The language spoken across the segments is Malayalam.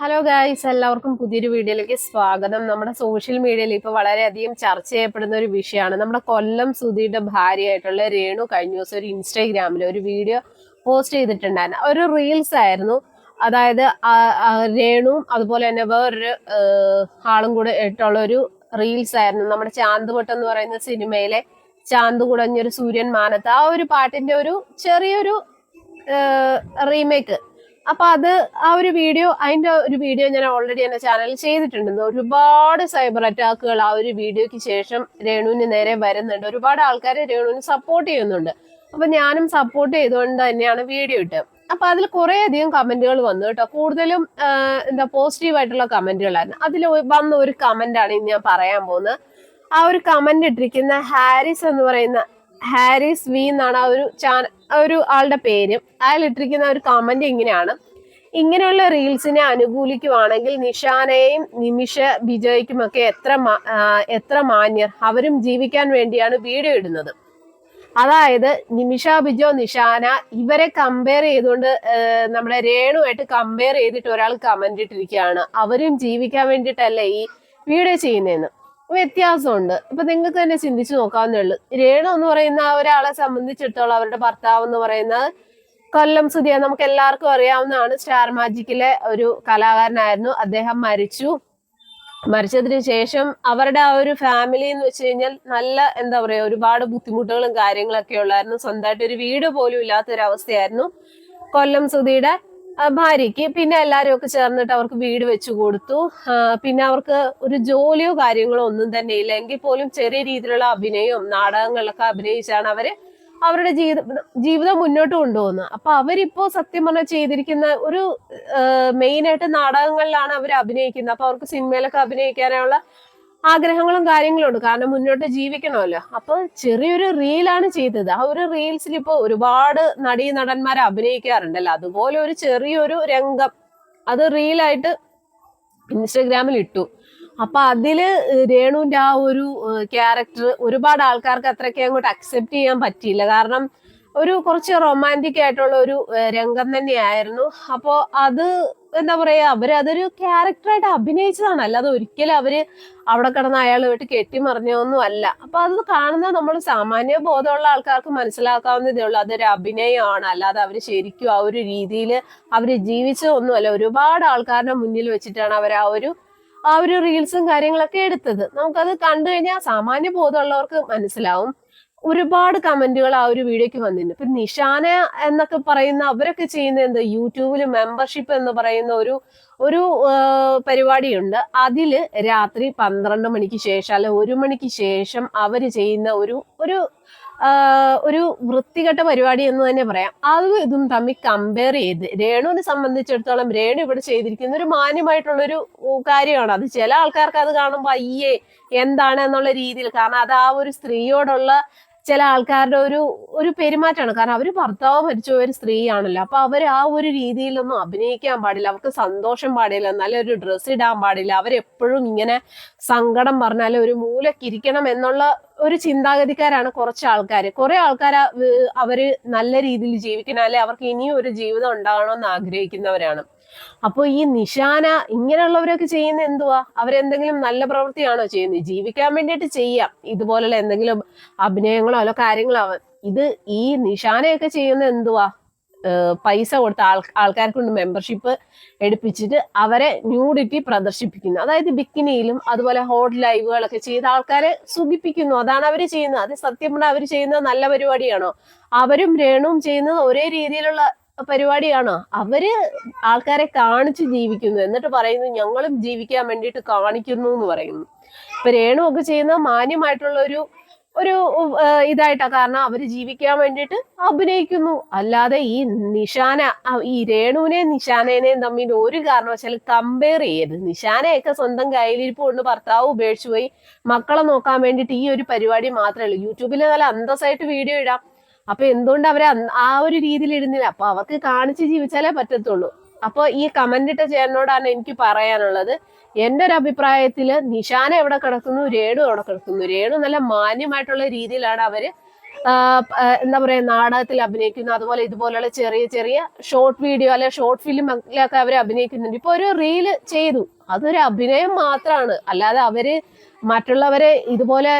ഹലോ ഗായ്സ് എല്ലാവർക്കും പുതിയൊരു വീഡിയോയിലേക്ക് സ്വാഗതം. നമ്മുടെ സോഷ്യൽ മീഡിയയിൽ ഇപ്പോൾ വളരെയധികം ചർച്ച ചെയ്യപ്പെടുന്ന ഒരു വിഷയമാണ്. നമ്മുടെ കൊല്ലം സുധിയുടെ ഭാര്യയായിട്ടുള്ള രേണു കഴിഞ്ഞ ദിവസം ഒരു ഇൻസ്റ്റാഗ്രാമിൽ ഒരു വീഡിയോ പോസ്റ്റ് ചെയ്തിട്ടുണ്ടായിരുന്നു. ഒരു റീൽസ് ആയിരുന്നു. അതായത് രേണുവും അതുപോലെ തന്നെ വേറൊരു ആളും കൂടെ ഇട്ടുള്ള ഒരു റീൽസ് ആയിരുന്നു. നമ്മുടെ ചാന്തുവട്ടം എന്ന് പറയുന്ന സിനിമയിലെ ചാന്ത് കുടഞ്ഞൊരു സൂര്യൻ മാനത്ത് ആ ഒരു പാട്ടിന്റെ ഒരു ചെറിയൊരു റീമേക്ക് അപ്പൊ അത് ആ ഒരു വീഡിയോ അതിന്റെ ഒരു വീഡിയോ ഞാൻ ഓൾറെഡി എന്റെ ചാനലിൽ ചെയ്തിട്ടുണ്ട്. ഒരുപാട് സൈബർ അറ്റാക്കുകൾ ആ ഒരു വീഡിയോയ്ക്ക് ശേഷം രേണുവിന് നേരെ വരുന്നുണ്ട്. ഒരുപാട് ആൾക്കാർ രേണുവിന് സപ്പോർട്ട് ചെയ്യുന്നുണ്ട്. അപ്പൊ ഞാനും സപ്പോർട്ട് ചെയ്തുകൊണ്ട് തന്നെയാണ് വീഡിയോ ഇട്ടത്. അപ്പൊ അതിൽ കുറെ അധികം കമന്റുകൾ വന്നു കേട്ടോ. കൂടുതലും എന്താ പോസിറ്റീവ് ആയിട്ടുള്ള കമന്റുകളായിരുന്നു അതിൽ വന്ന ഒരു കമന്റ് ആണ് ഇന്ന് ഞാൻ പറയാൻ പോകുന്നത്. ആ ഒരു കമന്റ് ഇട്ടിരിക്കുന്ന ഹാരിസ് എന്ന് പറയുന്ന ഹാരിസ് വി എന്നാണ് ആ ഒരു ചാന ആ ഒരു ആളുടെ പേര് അയാൾ ഇട്ടിരിക്കുന്ന ഒരു കമന്റ് ഇങ്ങനെയാണ്. ഇങ്ങനെയുള്ള റീൽസിനെ അനുകൂലിക്കുവാണെങ്കിൽ നിഷാനയും നിമിഷ ബിജോയ്ക്കുമൊക്കെ എത്ര എത്ര മാന്യർ. അവരും ജീവിക്കാൻ വേണ്ടിയാണ് വീഡിയോ ഇടുന്നത്. അതായത് നിമിഷ ബിജോ നിഷാന ഇവരെ കമ്പയർ ചെയ്തുകൊണ്ട് നമ്മുടെ രേണുമായിട്ട് കമ്പയർ ചെയ്തിട്ട് ഒരാൾ കമന്റ് ഇട്ടിരിക്കുകയാണ്. അവരും ജീവിക്കാൻ വേണ്ടിയിട്ടല്ലേ ഈ വീഡിയോ ചെയ്യുന്നതെന്ന്. വ്യത്യാസമുണ്ട്. ഇപ്പൊ നിങ്ങൾക്ക് തന്നെ ചിന്തിച്ചു നോക്കാവുന്നേ ഉള്ളൂ. രേണു എന്ന് പറയുന്ന ഒരാളെ സംബന്ധിച്ചിടത്തോളം അവരുടെ ഭർത്താവ് എന്ന് പറയുന്നത് കൊല്ലം സുധിയ നമുക്ക് എല്ലാവർക്കും അറിയാവുന്നതാണ്. സ്റ്റാർ മാജിക്കിലെ ഒരു കലാകാരനായിരുന്നു. അദ്ദേഹം മരിച്ചു. മരിച്ചതിന് ശേഷം അവരുടെ ആ ഒരു ഫാമിലി എന്ന് വെച്ച് കഴിഞ്ഞാൽ നല്ല എന്താ പറയാ ഒരുപാട് ബുദ്ധിമുട്ടുകളും കാര്യങ്ങളൊക്കെ ഉള്ളായിരുന്നു. സ്വന്തമായിട്ട് ഒരു വീട് പോലും ഇല്ലാത്ത ഒരു അവസ്ഥയായിരുന്നു കൊല്ലം സുധിയുടെ. ഭാര്യയ്ക്ക് പിന്നെ എല്ലാവരും ഒക്കെ ചേർന്നിട്ട് അവർക്ക് വീട് വെച്ചു കൊടുത്തു. പിന്നെ അവർക്ക് ഒരു ജോലിയോ കാര്യങ്ങളോ ഒന്നും തന്നെ ഇല്ല. എങ്കിൽ പോലും ചെറിയ രീതിയിലുള്ള അഭിനയവും നാടകങ്ങളിലൊക്കെ അഭിനയിച്ചാണ് അവർ അവരുടെ ജീവിതം ജീവിതം മുന്നോട്ട് കൊണ്ടുപോകുന്നത്. അപ്പൊ അവരിപ്പോ സത്യം പറഞ്ഞാൽ ചെയ്തിരിക്കുന്ന ഒരു മെയിൻ ആയിട്ട് നാടകങ്ങളിലാണ് അവർ അഭിനയിക്കുന്നത്. അപ്പൊ അവർക്ക് സിനിമയിലൊക്കെ അഭിനയിക്കാനുള്ള ആഗ്രഹങ്ങളും കാര്യങ്ങളും ഉണ്ട് കാരണം മുന്നോട്ട് ജീവിക്കണമല്ലോ. അപ്പൊ ചെറിയൊരു റീലാണ് ചെയ്തത്. ആ ഒരു റീൽസിൽ ഇപ്പൊ ഒരുപാട് നടീ നടന്മാരെ അഭിനയിക്കാറുണ്ടല്ലോ. അതുപോലെ ഒരു ചെറിയൊരു രംഗം അത് റീലായിട്ട് ഇൻസ്റ്റഗ്രാമിൽ ഇട്ടു. അപ്പൊ അതിൽ രേണുവിന്റെ ആ ഒരു ക്യാരക്ടർ ഒരുപാട് ആൾക്കാർക്ക് അത്രയ്ക്ക് അങ്ങോട്ട് അക്സെപ്റ്റ് ചെയ്യാൻ പറ്റിയില്ല. കാരണം ഒരു കുറച്ച് റൊമാന്റിക് ആയിട്ടുള്ള ഒരു രംഗം തന്നെയായിരുന്നു. അപ്പോൾ അത് എന്താ പറയാ അവർ അതൊരു ക്യാരക്ടറായിട്ട് അഭിനയിച്ചതാണ്. അല്ലാതെ ഒരിക്കലും അവർ അവിടെ കിടന്ന് അയാളുമായിട്ട് കെട്ടിമറിഞ്ഞൊന്നും അല്ല. അപ്പൊ അത് കാണുന്ന നമ്മൾ സാമാന്യ ബോധമുള്ള ആൾക്കാർക്ക് മനസ്സിലാക്കാവുന്നതേ ഉള്ളൂ. അതൊരു അഭിനയമാണ്. അല്ലാതെ അവർ ശരിക്കും ആ ഒരു രീതിയിൽ അവർ ജീവിച്ചതൊന്നുമല്ല. ഒരുപാട് ആൾക്കാരുടെ മുന്നിൽ വെച്ചിട്ടാണ് അവർ ആ ഒരു ആ ഒരു റീൽസും കാര്യങ്ങളൊക്കെ എടുത്തത്. നമുക്കത് കണ്ടു കഴിഞ്ഞാൽ സാമാന്യ ബോധമുള്ളവർക്ക് മനസ്സിലാവും. ഒരുപാട് കമന്റുകൾ ആ ഒരു വീഡിയോക്ക് വന്നിട്ടുണ്ട് ഇപ്പൊ നിഷാന എന്നൊക്കെ പറയുന്ന അവരൊക്കെ ചെയ്യുന്ന എന്ത് യൂട്യൂബിൽ മെമ്പർഷിപ്പ് എന്ന് പറയുന്ന ഒരു ഒരു പരിപാടിയുണ്ട്. അതിൽ രാത്രി പന്ത്രണ്ട് മണിക്ക് ശേഷം അല്ലെ ഒരു മണിക്ക് ശേഷം അവർ ചെയ്യുന്ന ഒരു ഒരു ഒരു വൃത്തികെട്ട പരിപാടി എന്ന് തന്നെ പറയാം. അതും ഇതും തമ്മിൽ കമ്പയർ ചെയ്ത്. രേണുവിനെ സംബന്ധിച്ചിടത്തോളം രേണു ഇവിടെ ചെയ്തിരിക്കുന്ന ഒരു മാന്യമായിട്ടുള്ളൊരു കാര്യമാണ്. അത് ചില ആൾക്കാർക്ക് അത് കാണുമ്പോൾ അയ്യേ എന്താണ് എന്നുള്ള രീതിയിൽ. കാരണം അത് ആ ഒരു സ്ത്രീയോടുള്ള ചില ആൾക്കാരുടെ ഒരു ഒരു പെരുമാറ്റമാണ്. കാരണം അവർ ഭർത്താവ് മരിച്ച ഒരു സ്ത്രീയാണല്ലോ. അപ്പൊ അവർ ആ ഒരു രീതിയിലൊന്നും അഭിനയിക്കാൻ പാടില്ല. അവർക്ക് സന്തോഷം പാടില്ല. നല്ലൊരു ഡ്രസ്സ് ഇടാൻ പാടില്ല. അവരെപ്പോഴും ഇങ്ങനെ സങ്കടം പറഞ്ഞാൽ ഒരു മൂലക്കിരിക്കണം എന്നുള്ള ഒരു ചിന്താഗതിക്കാരാണ് കുറച്ച് ആൾക്കാർ കുറെ ആൾക്കാർ അവർ നല്ല രീതിയിൽ ജീവിക്കണം അല്ലെ അവർക്ക് ഇനിയും ഒരു ജീവിതം ഉണ്ടാകണമെന്ന് ആഗ്രഹിക്കുന്നവരാണ്. അപ്പോൾ ഈ നിശാന ഇങ്ങനെയുള്ളവരൊക്കെ ചെയ്യുന്ന എന്തുവാ? അവരെന്തെങ്കിലും നല്ല പ്രവൃത്തിയാണോ ചെയ്യുന്നത്? ജീവിക്കാൻ വേണ്ടിയിട്ട് ചെയ്യാം. ഇതുപോലുള്ള എന്തെങ്കിലും അഭിനയങ്ങളോ അല്ലോ കാര്യങ്ങളോ. ഇത് ഈ നിശാനയൊക്കെ ചെയ്യുന്ന എന്തുവാ? പൈസ കൊടുത്ത ആൾ ആൾക്കാർക്ക് കൊണ്ട് മെമ്പർഷിപ്പ് എടുപ്പിച്ചിട്ട് അവരെ ന്യൂഡിറ്റി പ്രദർശിപ്പിക്കുന്നു. അതായത് ബിക്കിനിയിലും അതുപോലെ ഹോട്ട് ലൈവുകളൊക്കെ ചെയ്ത് ആൾക്കാരെ സുഖിപ്പിക്കുന്നു. അതാണ് അവർ ചെയ്യുന്നത്. അത് സത്യം പറഞ്ഞാൽ അവർ ചെയ്യുന്നത് നല്ല പരിപാടിയാണോ? അവരും രേണുവും ചെയ്യുന്നത് ഒരേ രീതിയിലുള്ള പരിപാടിയാണോ? അവർ ആൾക്കാരെ കാണിച്ച് ജീവിക്കുന്നു. എന്നിട്ട് പറയുന്നു ഞങ്ങളും ജീവിക്കാൻ വേണ്ടിയിട്ട് കാണിക്കുന്നു എന്ന് പറയുന്നു. ഇപ്പൊ രേണു ഒക്കെ ചെയ്യുന്ന മാന്യമായിട്ടുള്ള ഒരു ഒരു ഇതായിട്ടാ. കാരണം അവർ ജീവിക്കാൻ വേണ്ടിയിട്ട് അഭിനയിക്കുന്നു. അല്ലാതെ ഈ നിഷാന ഈ രേണുവിനെയും നിഷാനേനെയും തമ്മിൽ ഒരു കാരണവശാലും കമ്പയർ ചെയ്യരുത്. നിഷാനയൊക്കെ സ്വന്തം കയ്യിലിരിപ്പ് കൊണ്ട് ഭർത്താവ് ഉപേക്ഷിച്ചു പോയി മക്കളെ നോക്കാൻ വേണ്ടിയിട്ട് ഈ ഒരു പരിപാടി മാത്രമേ ഉള്ളൂ. യൂട്യൂബിൽ നല്ല അന്തസ്സായിട്ട് വീഡിയോ ഇടാം. അപ്പൊ എന്തുകൊണ്ട് അവരെ ആ ഒരു രീതിയിൽ ഇടുന്നില്ല? അപ്പൊ അവർക്ക് കാണിച്ച് ജീവിച്ചാലേ പറ്റത്തുള്ളൂ. അപ്പൊ ഈ കമന്റ് ഇട്ട ചേട്ടനോടാണ് എനിക്ക് പറയാനുള്ളത്. എന്റെ ഒരു അഭിപ്രായത്തിൽ നിഷാന എവിടെ കിടക്കുന്നു? രേണു എവിടെ കിടക്കുന്നു. രേണു നല്ല മാന്യമായിട്ടുള്ള രീതിയിലാണ് അവർ എന്താ പറയാ നാടകത്തിൽ അഭിനയിക്കുന്നു അതുപോലെ ഇതുപോലെയുള്ള ചെറിയ ചെറിയ ഷോർട്ട് വീഡിയോ അല്ലെ ഷോർട്ട് ഫിലിമിലൊക്കെ അവർ അഭിനയിക്കുന്നുണ്ട്. ഇപ്പൊ ഒരു റീൽ ചെയ്തു. അതൊരു അഭിനയം മാത്രമാണ് അല്ലാതെ അവർ മറ്റുള്ളവരെ ഇതുപോലെ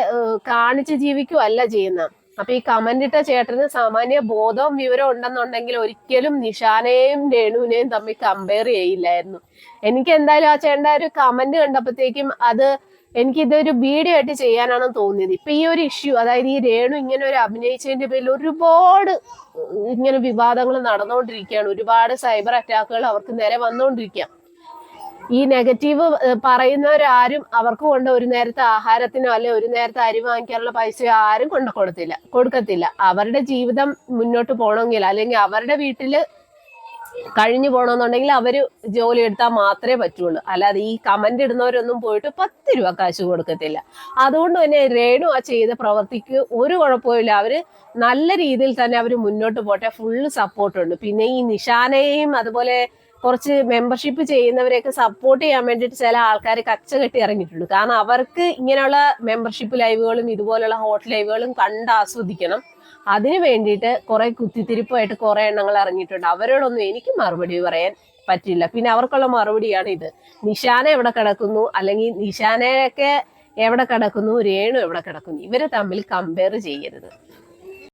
കാണിച്ച് ജീവിക്കുക അല്ല ചെയ്യുന്നത്. അപ്പൊ ഈ കമന്റ് ഇട്ട ചേട്ടന് സാമാന്യ ബോധവും വിവരം ഉണ്ടെന്നുണ്ടെങ്കിൽ ഒരിക്കലും നിഷാനെയും രേണുവിനെയും തമ്മിൽ കമ്പയർ ചെയ്യില്ലായിരുന്നു. എനിക്ക് എന്തായാലും ആ ചേട്ടന്റെ ഒരു കമന്റ് കണ്ടപ്പോഴത്തേക്കും അത് എനിക്ക് ഇതൊരു വീഡിയോ ആയിട്ട് ചെയ്യാനാണ് തോന്നിയത്. ഇപ്പൊ ഈ ഒരു ഇഷ്യൂ അതായത് ഈ രേണു ഇങ്ങനെ ഒരു അഭിനയിച്ചതിന്റെ പേരിൽ ഒരുപാട് ഇങ്ങനെ വിവാദങ്ങൾ നടന്നുകൊണ്ടിരിക്കുകയാണ്. ഒരുപാട് സൈബർ അറ്റാക്കുകൾ അവർക്ക് നേരെ വന്നുകൊണ്ടിരിക്കുക ഈ നെഗറ്റീവ് പറയുന്നവരാരും അവർക്ക് കൊണ്ട് ഒരു നേരത്തെ ആഹാരത്തിനോ അല്ലെ ഒരു നേരത്തെ അരി വാങ്ങിക്കാനുള്ള പൈസയോ ആരും കൊണ്ട് കൊടുത്തില്ല കൊടുക്കത്തില്ല. അവരുടെ ജീവിതം മുന്നോട്ട് പോകണമെങ്കിൽ അല്ലെങ്കിൽ അവരുടെ വീട്ടിൽ കഴിഞ്ഞു പോകണമെന്നുണ്ടെങ്കിൽ അവർ ജോലി എടുത്താൽ മാത്രമേ പറ്റുള്ളൂ. അല്ലാതെ ഈ കമന്റ് ഇടുന്നവരൊന്നും പോയിട്ട് പത്ത് രൂപ കാശ് കൊടുക്കത്തില്ല. അതുകൊണ്ട് തന്നെ രേണു ആ ചെയ്ത പ്രവർത്തിക്ക് ഒരു കുഴപ്പമില്ല അവർ നല്ല രീതിയിൽ തന്നെ അവർ മുന്നോട്ട് പോട്ടെ. ഫുള്ള് സപ്പോർട്ടുണ്ട്. പിന്നെ ഈ നിഷാനയെയും അതുപോലെ കുറച്ച് മെമ്പർഷിപ്പ് ചെയ്യുന്നവരെയൊക്കെ സപ്പോർട്ട് ചെയ്യാൻ വേണ്ടിയിട്ട് ചില ആൾക്കാർ കച്ച കെട്ടി ഇറങ്ങിയിട്ടുണ്ട്. കാരണം അവർക്ക് ഇങ്ങനെയുള്ള മെമ്പർഷിപ്പ് ലൈവുകളും ഇതുപോലുള്ള ഹോട്ട് ലൈവുകളും കണ്ട് ആസ്വദിക്കണം. അതിന് വേണ്ടിയിട്ട് കുറെ കുത്തിത്തിരിപ്പായിട്ട് കുറെ എണ്ണങ്ങൾ ഇറങ്ങിയിട്ടുണ്ട്. അവരോടൊന്നും എനിക്ക് മറുപടി പറയാൻ പറ്റില്ല പിന്നെ അവർക്കുള്ള മറുപടിയാണ് ഇത്. നിഷാന എവിടെ കിടക്കുന്നു? അല്ലെങ്കിൽ നിഷാനയൊക്കെ എവിടെ കിടക്കുന്നു? രേണു എവിടെ കിടക്കുന്നു? ഇവരെ തമ്മിൽ കമ്പയർ ചെയ്യരുത്.